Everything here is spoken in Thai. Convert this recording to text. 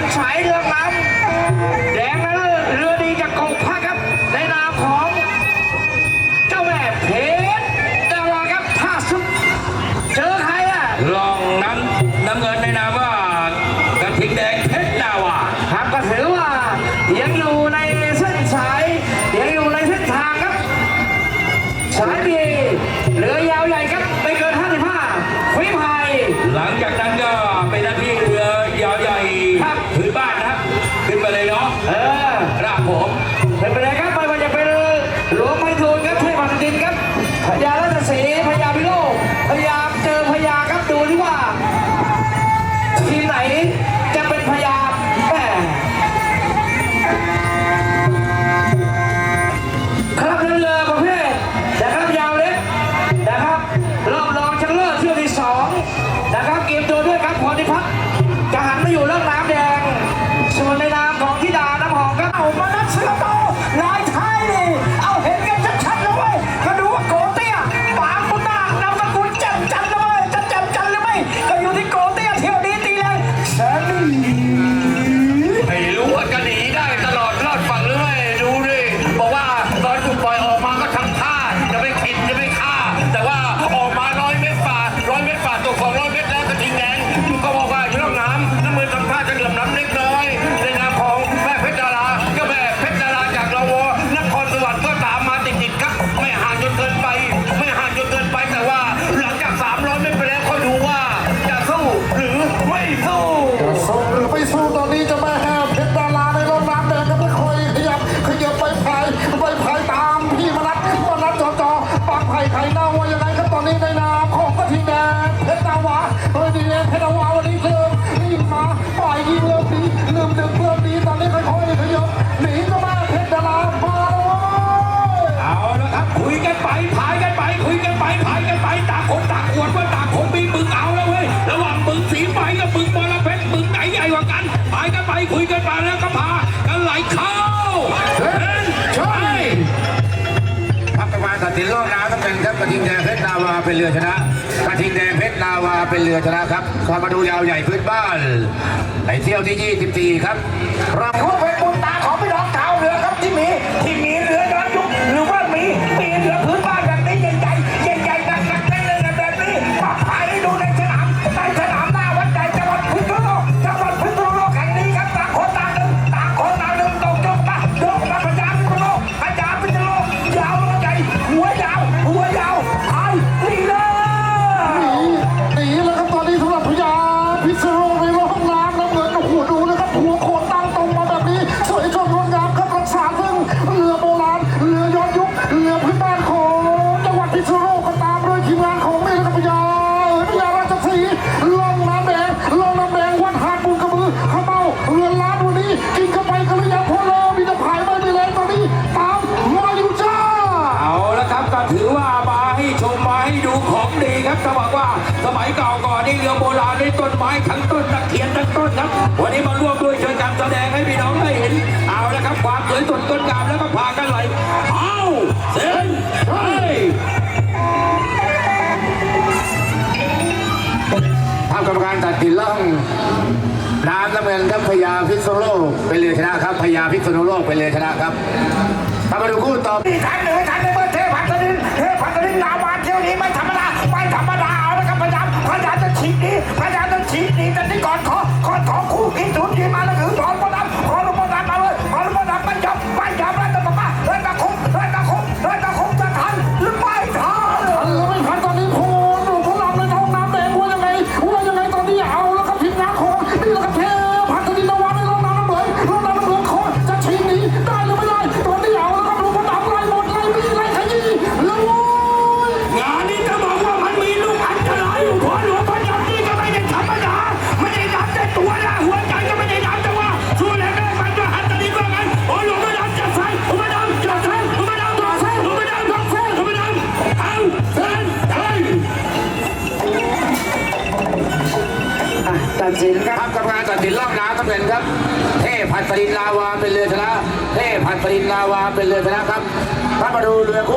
เนสายเรืองน้ำแดงนั้นเรือดีจากกองพักครับ ในนามของเจ้าแม่เพชรดาราครับท่าซุปเจอใครอะลองน้ำน้ำเงินในนาม ดีครับ จะหันมาอยู่เรื่องราว เรือชนะกระทิงแดงเพชรนาวาเป็นเรือชนะครับความมาดูยาวใหญ่พื้นบ้านในเที่ยวที่ 24 ครับรองพวกเพชรบุ ต้นกาบแล้วก็พากันไหลเอาเสร็จใช่ทางกรรมการตัดสินล่องน้ำละเมินครับพญาพิษณุโลกเป็นเรือชนะครับพญาพิษณุโลกเป็นเรือชนะครับทำมาดูคู่ต่อที่ทันเหนือฐานในเมื่อเทพัฒนินเทพัฒนินนาวานเที่ยวนี้ไม่ธรรมดาไม่ธรรมดาเอาละครับพยายามพยายจะฉีกนี้พยายามจะฉีก ตัดสินครับทำการตัดสินรอบน้ำน้ำเงินครับ เทพันธรินลาวาเป็นเรือชนะ เทพันธรินลาวาเป็นเรือชนะครับถ้ามาดูเรือคู่